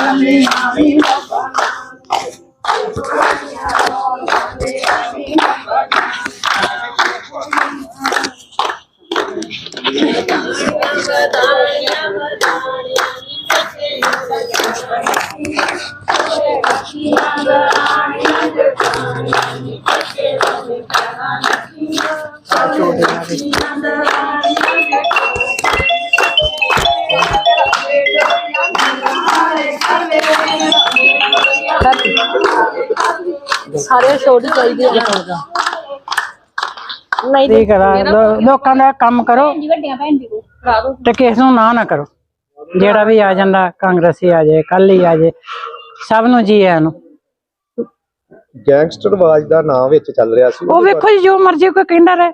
I'm the ਸਾਰੇ ਛੋੜ ਚਾਹੀਦੇ ਆ। ਨਹੀਂ ਠੀਕ ਹੈ ਲੋ- ਲੋਕਾਂ ਦਾ ਕੰਮ ਕਰੋ। ਤੇ ਕਿਸ ਨੂੰ ਨਾ ਨਾ ਕਰੋ। ਜਿਹੜਾ ਵੀ ਆ ਜਾਂਦਾ ਕਾਂਗਰਸੀ ਆ ਜਾਏ ਕੱਲ ਹੀ ਆ ਜਾਏ ਸਭ ਨੂੰ ਜੀ ਆਇਆਂ ਨੂੰ। ਗੈਂਗਸਟਰਵਾਜ ਦਾ ਨਾਮ ਵਿੱਚ ਚੱਲ ਰਿਹਾ ਸੀ। ਉਹ ਵੇਖੋ ਜੀ ਜੋ ਮਰਜ਼ੀ ਕੋਈ ਕਹਿੰਦਾ ਰਹੇ।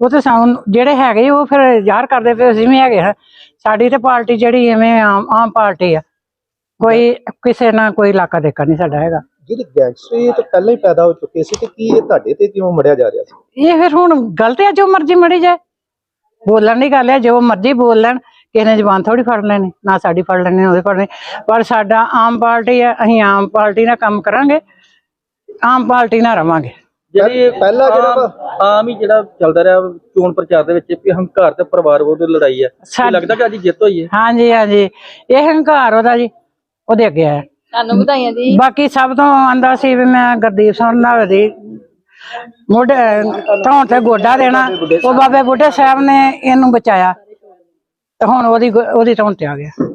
ਉਹ ਤੇ ਸਾਨੂੰ ਜਿਹੜੇ ਹੈਗੇ ਉਹ ਫਿਰ ਜ਼ਾਹਰ ਕਰਦੇ ਪਏ ਅਸੀਂ ਵੀ ਹੈਗੇ ਹਾਂ। ਸਾਡੀ ਤੇ ਪਾਰਟੀ ਜਿਹੜੀ ਐਵੇਂ ਆਮ ਆਮ ਪਾਰਟੀ ਆ। ਕੋਈ ਕਿਸੇ ਨਾਲ ਕੋਈ ਇਲਾਕਾ ਦੇਖਾ ਨਹੀਂ ਸਾਡਾ ਹੈਗਾ। ਜਿਹੜੇ ਗੈਂਗਸਟਰ ਇਹ ਤਾਂ ਪਹਿਲਾਂ ਹੀ ਪੈਦਾ ਹੋ ਚੁੱਕੇ ਸੀ ਤੇ ਕੀ ਇਹ ਤੁਹਾਡੇ ਤੇ ਕਿਉਂ ਮੜਿਆ ਜਾ ਰਿਹਾ ਸੀ? ਇਹ ਫਿਰ ਹੁਣ ਗਲਤ ਹੈ ਜੋ ਮਰਜ਼ੀ ਮੜੀ ਜਾਏ। ਬੋਲਣ ਦੀ ਗੱਲ ਹੈ ਜੋ ਮਰਜ਼ੀ ਬੋਲ ਲੈਣ ਕਿਸੇ ਨੇ ਜ਼ਬਾਨ ਥੋੜੀ ਫੜ ਲੈਣੀ ਨਾ ਸਾਡੀ ਫੜ ਲੈਣੀ ਉਹਦੇ ਫੜਨੀ ਪਰ ਸਾਡਾ ਆਮ ਪਾਰਟੀ ਹੈ ਅਸੀਂ ਆਮ ਪਾਰਟੀ ਨਾਲ ਕੰਮ ਕਰਾਂਗੇ ਆਮ ਪਾਰਟੀ ਨਾਲ ਰਵਾਂਗੇ। ਜਿਹੜੀ ਪਹਿਲਾਂ ਜਿਹੜਾ ਆਮ- ਹੀ ਜਿਹੜਾ ਚੱਲਦਾ ਰਿਹਾ ਚੋਣ ਪ੍ਰਚਾਰ ਦੇ ਵਿੱਚ ਵੀ ਹੰਕਾਰ ਤੇ ਪਰਿਵਾਰ ਵਿਰੋਧ ਲੜਾਈ ਹੈ। ਲੱਗਦਾ ਕਿ ਅੱਜ ਜਿੱਤ ਹੋਈ ਹੈ? ਹਾਂਜੀ ਹਾਂਜੀ। ਇਹ ਹੰਕਾਰ ਉਹਦਾ ਜੀ। ਉਹਦੇ ਅੱਗੇ ਹੈ ਤੁਹਾਨੂੰ ਵਧਾਈਆਂ ਜੀ। ਬਾਕੀ ਸਭ ਤੋਂ ਆਂਦਾ ਸੀ ਵੀ ਮੈਂ ਗੁਰਦੀਪ ਸਿੰਘ ਨਾਲ ਦੀ ਮੋਢੇ ਧੌਣ ਤੇ ਗੋਡਾ ਦੇਣਾ। ਉਹ ਬਾਬੇ ਬੁੱਢੇ ਸਾਹਿਬ ਨੇ ਇਹਨੂੰ ਬਚਾਇਆ। ਤੇ ਹੁਣ ਉਹਦੀ ਉਹਦੀ ਧੌਣ ਤੇ ਆ ਗਿਆ।